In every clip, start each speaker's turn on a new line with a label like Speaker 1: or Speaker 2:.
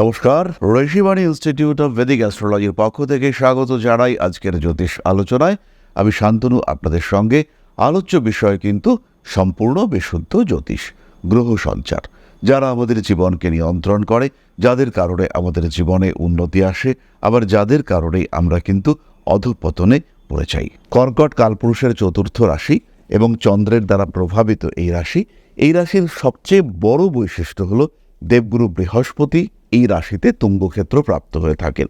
Speaker 1: নমস্কার, Rishibani institute of Vedic অ্যাস্ট্রোলজির পক্ষ থেকে স্বাগত জানাই আজকের জ্যোতিষ আলোচনায়। আমি শান্তনু, আপনাদের সঙ্গে আলোচ্য বিষয় কিন্তু সম্পূর্ণ বিশুদ্ধ জ্যোতিষ, গ্রহ সঞ্চার। যারা আমাদের জীবনকে নিয়ন্ত্রণ করে, যাদের কারণে আমাদের জীবনে উন্নতি আসে, আবার যাদের কারণে আমরা কিন্তু অধপতনে পড়ে যাই। কর্কট কালপুরুষের চতুর্থ রাশি এবং চন্দ্রের দ্বারা প্রভাবিত এই রাশি, এই রাশির সবচেয়ে বড় বৈশিষ্ট্য হলো দেবগুরু বৃহস্পতি এই রাশিতে তুঙ্গক্ষেত্র প্রাপ্ত হয়ে থাকেন।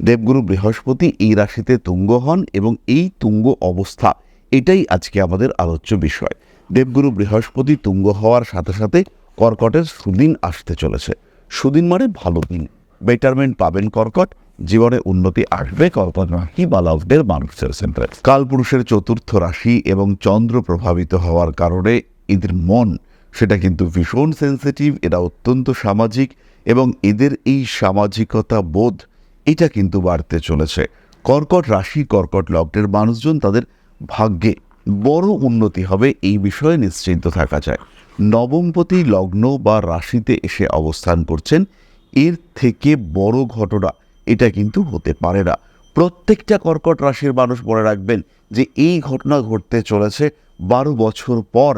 Speaker 1: দেবগুরু বৃহস্পতি এই রাশিতে তুঙ্গ হন এবং এই তুঙ্গ অবস্থা, এটাই আজকে আমাদের আলোচ্য বিষয়। দেবগুরু বৃহস্পতি তুঙ্গ হওয়ার সাথে সাথে কর্কটের সুদিন আসতে চলেছে। সুদিন মানে ভালো দিন। বেটারমেন্ট পাবেন কর্কট, জীবনে উন্নতি আসবে কর্কট রাশি মানুষের সেন্টারে কালপুরুষের চতুর্থ রাশি এবং চন্দ্র প্রভাবিত হওয়ার কারণে এদের মন সেটা কিন্তু ভীষণ সেন্সিটিভ এরা অত্যন্ত সামাজিক এবং এদের এই সামাজিকতা বোধ, এটা কিন্তু বাড়তে চলেছে। কর্কট রাশি, কর্কট লগ্নের মানুষজন তাদের ভাগ্যে বড় উন্নতি হবে এই বিষয়ে নিশ্চিন্ত থাকা যায়। নবমপতি লগ্ন বা রাশিতে এসে অবস্থান করছেন, এর থেকে বড় ঘটনা এটা কিন্তু হতে পারে না। প্রত্যেকটা কর্কট রাশির মানুষ মনে রাখবেন যে এই ঘটনা ঘটতে চলেছে বারো বছর পর।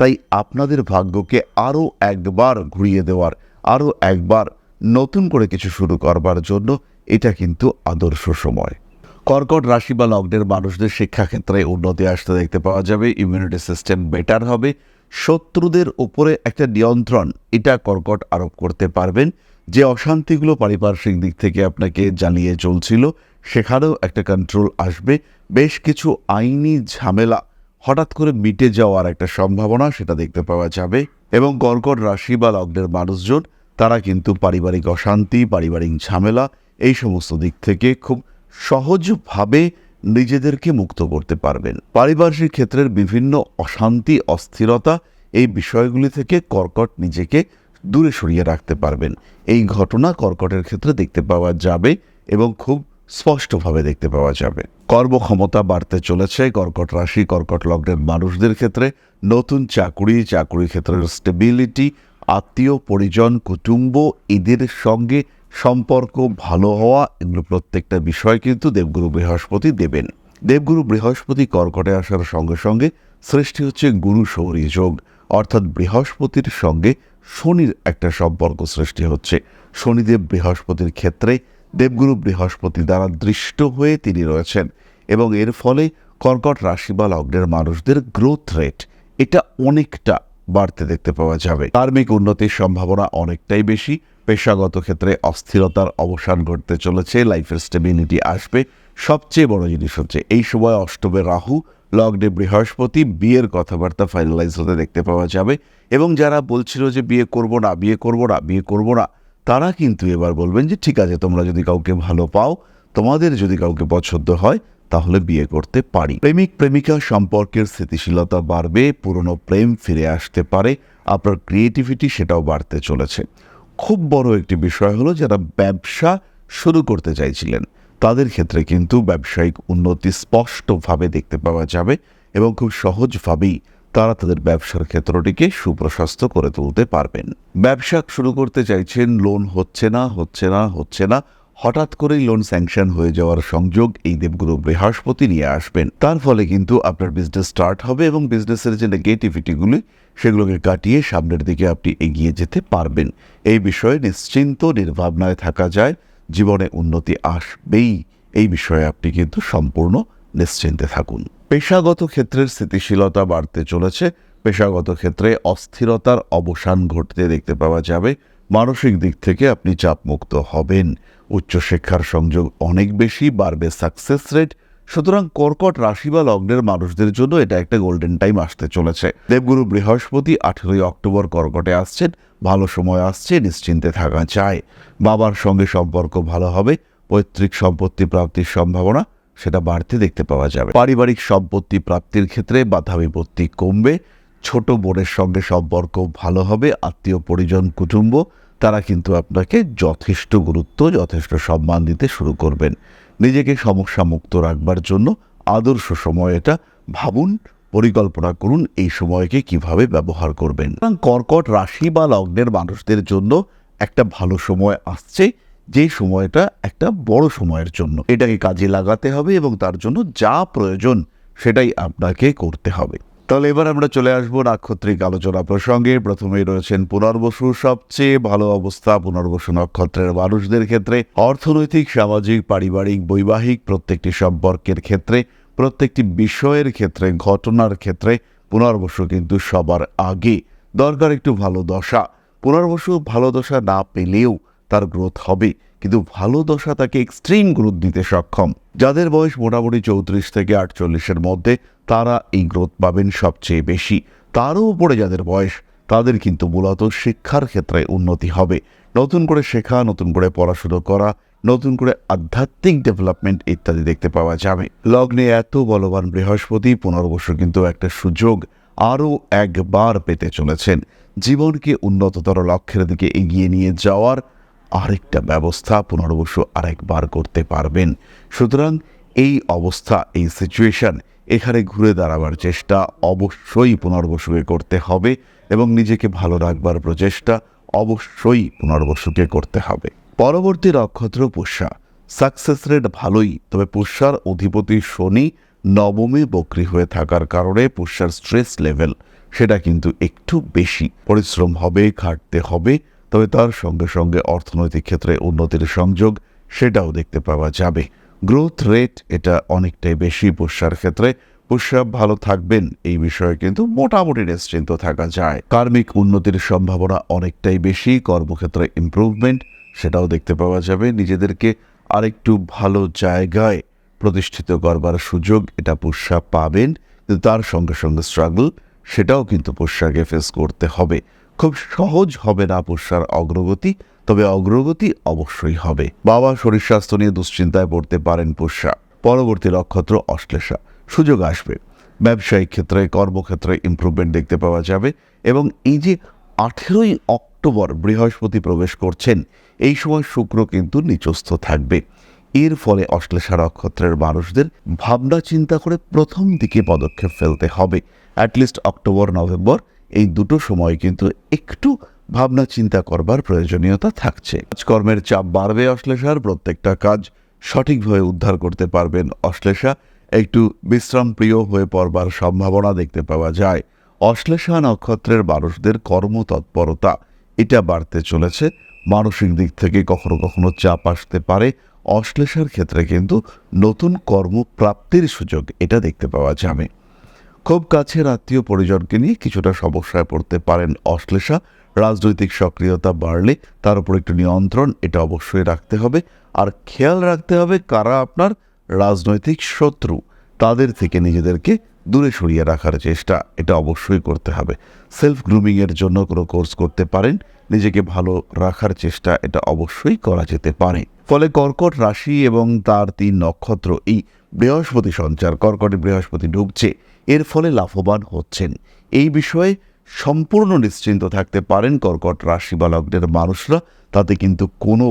Speaker 1: তাই আপনাদের ভাগ্যকে আরও একবার ঘুরিয়ে দেওয়ার, আরও একবার নতুন করে কিছু শুরু করবার জন্য এটা কিন্তু আদর্শ সময়। কর্কট রাশি বা লগ্নের মানুষদের শিক্ষাক্ষেত্রে উন্নতি আসতে দেখতে পাওয়া যাবে ইমিউনিটি সিস্টেম বেটার হবে। শত্রুদের উপরে একটা নিয়ন্ত্রণ, এটা কর্কট আরোপ করতে পারবেন। যে অশান্তিগুলো পারিপার্শ্বিক দিক থেকে আপনাকে জানিয়ে চলছিল, সেখানেও একটা কন্ট্রোল আসবে। বেশ কিছু আইনি ঝামেলা হঠাৎ করে মিটে যাওয়ার একটা সম্ভাবনা সেটা দেখতে পাওয়া যাবে এবং কর্কট রাশি বা লগ্নের মানুষজন, তারা কিন্তু পারিবারিক অশান্তি, পারিবারিক ঝামেলা এই সমস্ত দিক থেকে খুব সহজভাবে নিজেদেরকে মুক্ত করতে পারবেন। পারিপার্শ্বিক ক্ষেত্রের বিভিন্ন অশান্তি, অস্থিরতা এই বিষয়গুলি থেকে কর্কট নিজেকে দূরে সরিয়ে রাখতে পারবেন। এই ঘটনা কর্কটের ক্ষেত্রে দেখতে পাওয়া যাবে এবং খুব স্পষ্টভাবে দেখতে পাওয়া যাবে। কর্মক্ষমতা বাড়তে চলেছে, কর্কট রাশি, কর্কট লগ্নের মানুষদের ক্ষেত্রে। নতুন চাকুরি চাকুরি ক্ষেত্রের স্টেবিলিটি আত্মীয়, পরিজন, কুটুম্ব, এদের সঙ্গে সম্পর্ক ভালো হওয়া এগুলো প্রত্যেকটা বিষয় কিন্তু দেবগুরু বৃহস্পতি দেবেন। দেবগুরু বৃহস্পতি কর্কটে আসার সঙ্গে সঙ্গে সৃষ্টি হচ্ছে গুরু শৌরী যোগ। অর্থাৎ বৃহস্পতির সঙ্গে শনির একটা সম্পর্ক সৃষ্টি হচ্ছে। শনিদেব বৃহস্পতির ক্ষেত্রে দেবগুরু বৃহস্পতি দ্বারা দৃষ্ট হয়ে তিনি রয়েছেন এবং এর ফলে কর্কট রাশি বা লগ্নের মানুষদের গ্রোথ রেট এটা অনেকটা বাড়তে দেখতে পাওয়া যাবে। ধার্মিক উন্নতির সম্ভাবনা অনেকটাই বেশি। পেশাগত ক্ষেত্রে অস্থিরতার অবসান ঘটতে চলেছে লাইফের স্টেবিলিটি আসবে। সবচেয়ে বড় জিনিস হচ্ছে এই সময় অষ্টমে রাহু, লগ্নে বৃহস্পতি, বিয়ের কথাবার্তা ফাইনালাইজ হতে দেখতে পাওয়া যাবে এবং যারা বলছিল যে বিয়ে করব না, বিয়ে করব না, বিয়ে করব না তারা কিন্তু এবার বলবেন যে, ঠিক আছে, তোমরা যদি কাউকে ভালো পাও, তোমাদের যদি কাউকে পছন্দ হয়, তাহলে বিয়ে করতে পারি। প্রেমিক, প্রেমিকা সম্পর্কের স্থিতিশীলতা বাড়বে, পুরনো প্রেম ফিরে আসতে পারে, আপনার ক্রিয়েটিভিটি সেটাও বাড়তে চলেছে। খুব বড় একটি বিষয় হলো যারা ব্যবসা শুরু করতে চাইছিলেন, তাদের ক্ষেত্রে কিন্তু ব্যবসায়িক উন্নতি স্পষ্টভাবে দেখতে পাওয়া যাবে এবং খুব সহজভাবেই তারা তাদের ব্যবসার ক্ষেত্রটিকে সুপ্রশস্ত করে তুলতে পারবেন। ব্যবসা শুরু করতে চাইছেন লোন হচ্ছে না হচ্ছে না হচ্ছে না। হঠাৎ করেই লোন স্যাংশন হয়ে যাওয়ার সংযোগ এই দেবগুরু বৃহস্পতি নিয়ে আসবেন। তার ফলে কিন্তু আপনার বিজনেস স্টার্ট হবে এবং বিজনেসের যে নেগেটিভিটিগুলি সেগুলোকে কাটিয়ে সামনের দিকে আপনি এগিয়ে যেতে পারবেন। এই বিষয়ে নিশ্চিন্ত, নির্ভাবনায় থাকা যায়। জীবনে উন্নতি আসবেই। এই বিষয়ে আপনি কিন্তু সম্পূর্ণ নিশ্চিন্তে থাকুন। পেশাগত ক্ষেত্রের স্থিতিশীলতা বাড়তে চলেছে। পেশাগত ক্ষেত্রে অস্থিরতার অবসান ঘটতে দেখতে পাওয়া যাবে। মানসিক দিক থেকে আপনি চাপমুক্ত হবেন। উচ্চশিক্ষার সংযোগ অনেক বেশি, বাড়বে সাকসেস রেট সুতরাং কর্কট রাশি বা লগ্নের মানুষদের জন্য এটা একটা গোল্ডেন টাইম আসতে চলেছে। দেবগুরু বৃহস্পতি আঠেরোই অক্টোবর কর্কটে আসছেন। ভালো সময় আসছে, নিশ্চিন্তে থাকা চায় বাবার সঙ্গে সম্পর্ক ভালো হবে। পৈতৃক সম্পত্তি প্রাপ্তির সম্ভাবনা সেটা বাড়তে দেখতে পাওয়া যাবে। পারিবারিক সম্পত্তি প্রাপ্তির ক্ষেত্রে বাধা বিপত্তি কমবে, ছোট বোনের সঙ্গে সম্পর্ক ভালো হবে, আত্মীয় পরিজন, কুটুম্ব, তারা কিন্তু আপনাকে যথেষ্ট গুরুত্ব, যথেষ্ট সম্মান দিতে শুরু করবেন। নিজেকে সমস্যা মুক্ত রাখবার জন্য আদর্শ সময় এটা। ভাবুন, পরিকল্পনা করুন এই সময়কে কীভাবে ব্যবহার করবেন। কর্কট রাশি বা লগ্নের মানুষদের জন্য একটা ভালো সময় আসছে। যে সময়টা একটা বড় সময়ের জন্য। এটাকে কাজে লাগাতে হবে এবং তার জন্য যা প্রয়োজন সেটাই আপনাকে করতে হবে। তাহলে এবার আমরা চলে আসব নাক্ষত্রিক আলোচনা প্রসঙ্গে। প্রথমেই রয়েছেন পুনর্বসু সবচেয়ে ভালো অবস্থা পুনর্বসু নক্ষত্রের মানুষদের ক্ষেত্রে। অর্থনৈতিক, সামাজিক, পারিবারিক, বৈবাহিক প্রত্যেকটি সম্পর্কের ক্ষেত্রে, প্রত্যেকটি বিষয়ের ক্ষেত্রে, ঘটনার ক্ষেত্রে পুনর্বসু কিন্তু সবার আগে। দরকার একটু ভালো দশা। পুনর্বসু ভালো দশা না পেলেও তার গ্রোথ হবে। কিন্তু ভালো দশা তাকে এক্সট্রিম গ্রোথ দিতে সক্ষম। যাদের বয়স মোটামুটি চৌত্রিশ থেকে আটচল্লিশের মধ্যে, তারা এই গ্রোথ পাবেন সবচেয়ে বেশি। তারও উপরে যাদের বয়স, তাদের কিন্তু মূলত শিক্ষার ক্ষেত্রে উন্নতি হবে। নতুন করে শেখা, নতুন করে পড়াশুনো করা, নতুন করে আধ্যাত্মিক ডেভেলপমেন্ট ইত্যাদি দেখতে পাওয়া যাবে। লগ্নে এত বলবান বৃহস্পতি পুনর্বসু কিন্তু একটা সুযোগ আরও একবার পেতে চলেছেন। জীবনকে উন্নততর লক্ষ্যের দিকে এগিয়ে নিয়ে যাওয়ার আরেকটা ব্যবস্থা পুনর্বসু আরেকবার করতে পারবেন। সুতরাং এই অবস্থা, এই সিচুয়েশন এখানে ঘুরে দাঁড়াবার চেষ্টা অবশ্যই পুনর্বসুকে করতে হবে এবং নিজেকে ভালো রাখবার প্রচেষ্টা অবশ্যই পুনর্বসুকে করতে হবে। পরবর্তী নক্ষত্র পুষ্যা। সাকসেস রেট ভালোই, তবে পুষ্যার অধিপতি শনি নবমে বক্রি হয়ে থাকার কারণে পুষ্যার স্ট্রেস লেভেল সেটা কিন্তু একটু বেশি। পরিশ্রম হবে, খাটতে হবে তবে তার সঙ্গে সঙ্গে অর্থনৈতিক ক্ষেত্রে উন্নতির সংযোগ সেটাও দেখতে পাওয়া যাবে। গ্রোথ রেট এটা অনেকটাই বেশি, পুষ্যার ক্ষেত্রে পুষ্যা ভালো থাকবেন এই বিষয়ে কিন্তু মোটামুটি নিশ্চিন্ত থাকা যায়। কার্মিক উন্নতির সম্ভাবনা অনেকটাই বেশি, কর্মক্ষেত্রে ইমপ্রুভমেন্ট সেটাও দেখতে পাওয়া যাবে। নিজেদেরকে আরেকটু ভালো জায়গায় প্রতিষ্ঠিত করবার সুযোগ এটা পুষ্যা পাবেন। কিন্তু তার সঙ্গে সঙ্গে স্ট্রাগল সেটাও কিন্তু পুষ্যাকে ফেস করতে হবে। খুব সহজ হবে না পুষ্যার অগ্রগতি, তবে অগ্রগতি অবশ্যই হবে। বাবা শরীর স্বাস্থ্য নিয়ে দুশ্চিন্তায় পড়তে পারেন পুষ্যা পরবর্তী নক্ষত্র অশ্লেষা। সুযোগ আসবে। ব্যবসায়িক ক্ষেত্রে, কর্মক্ষেত্রে ইমপ্রুভমেন্ট দেখতে পাওয়া যাবে এবং এই যে আঠেরোই অক্টোবর বৃহস্পতি প্রবেশ করছেন, এই সময় শুক্র কিন্তু নিচস্থ থাকবে। এর ফলে অশ্লেষা নক্ষত্রের মানুষদের ভাবনা চিন্তা করে প্রথম দিকে পদক্ষেপ ফেলতে হবে। অ্যাটলিস্ট অক্টোবর, নভেম্বর এই দুটো সময় কিন্তু একটু ভাবনা চিন্তা করবার প্রয়োজনীয়তা থাকছে। কাজকর্মের চাপ বাড়বে অশ্লেষার, প্রত্যেকটা কাজ সঠিকভাবে উদ্ধার করতে পারবেন অশ্লেষা। একটু বিশ্রাম প্রিয় হয়ে পড়বার সম্ভাবনা দেখতে পাওয়া যায়। অশ্লেষা নক্ষত্রের মানুষদের কর্মতৎপরতা, এটা বাড়তে চলেছে। মানসিক দিক থেকে কখনো কখনো চাপ আসতে পারে। অশ্লেষার ক্ষেত্রে কিন্তু নতুন কর্মপ্রাপ্তির সুযোগ, এটা দেখতে পাওয়া যাবে। খুব কাছের আত্মীয় পরিজনকে নিয়ে কিছুটা সমস্যায় পড়তে পারেন অশ্লেষা। রাজনৈতিক সক্রিয়তা বাড়লে তার উপর একটু নিয়ন্ত্রণ, এটা অবশ্যই রাখতে হবে। আর খেয়াল রাখতে হবে কারা আপনার রাজনৈতিক শত্রু, তাদের থেকে নিজেদেরকে দূরে সরিয়ে রাখার চেষ্টা, এটা অবশ্যই করতে হবে। সেলফ গ্রুমিংয়ের জন্য কোনো কোর্স করতে পারেন, নিজেকে ভালো রাখার চেষ্টা, এটা অবশ্যই করা যেতে পারে। ফলে কর্কট রাশি এবং তার তিন নক্ষত্র এই বৃহস্পতি সঞ্চার, কর্কটে বৃহস্পতি ঢুকছে এর ফলে লাভবান হচ্ছেন। এই বিষয়ে সম্পূর্ণ নিশ্চিন্ত থাকতে পারেন কর্কট রাশি বা লগ্নের মানুষরা, তাতে কিন্তু কোনো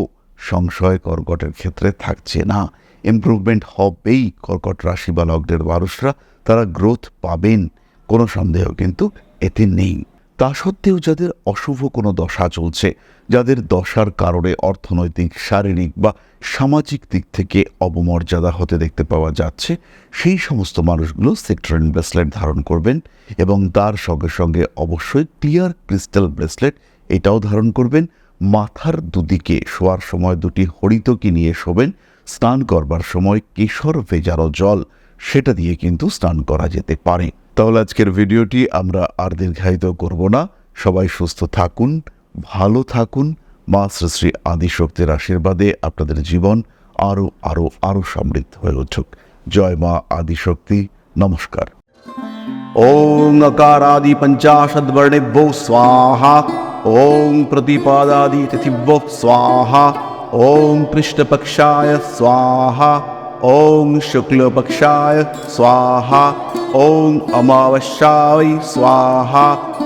Speaker 1: সংশয় কর্কটের ক্ষেত্রে থাকছে না। ইম্প্রুভমেন্ট হবেই কর্কট রাশি বা লগ্নের মানুষরা, তারা গ্রোথ পাবেন, কোনো সন্দেহ কিন্তু এতে নেই। তা সত্ত্বেও যাদের অশুভ কোনো দশা চলছে, যাদের দশার কারণে অর্থনৈতিক, শারীরিক বা সামাজিক দিক থেকে অবমর্যাদা হতে দেখতে পাওয়া যাচ্ছে, সেই সমস্ত মানুষগুলো সেক্টরেন ব্রেসলেট ধারণ করবেন এবং তার সঙ্গে সঙ্গে অবশ্যই ক্লিয়ার ক্রিস্টাল ব্রেসলেট এটাও ধারণ করবেন। মাথার দুদিকে শোয়ার সময় দুটি হরিতকি নিয়ে শোবেন, স্নান করবার সময় কেশর ভেজানো জল, সেটা দিয়ে কিন্তু স্নান করা যেতে পারে। তাহলে আজকের ভিডিওটি আমরা আর দীর্ঘায়িত করব না। সবাই সুস্থ থাকুন, ভালো থাকুন। মা শ্রী শ্রী আদিশক্তির আশীর্বাদে আপনাদের জীবন আরও আরও আরও সমৃদ্ধ হয়ে উঠুক। জয় মা আদিশক্তি। নমস্কার।
Speaker 2: ওং আকারাদি পঞ্চাশদ্বর্ণেভ্যো স্বাহা ওং প্রতিপাদাদি তিথিব স্বাহা ওং পৃষ্ঠপক্ষায় স্বাহা। ॐ शुक्लपक्षाय स्वाहा ॐ अमावस्याय स्वाहा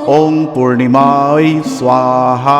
Speaker 2: ॐ पूर्णिमाय स्वाहा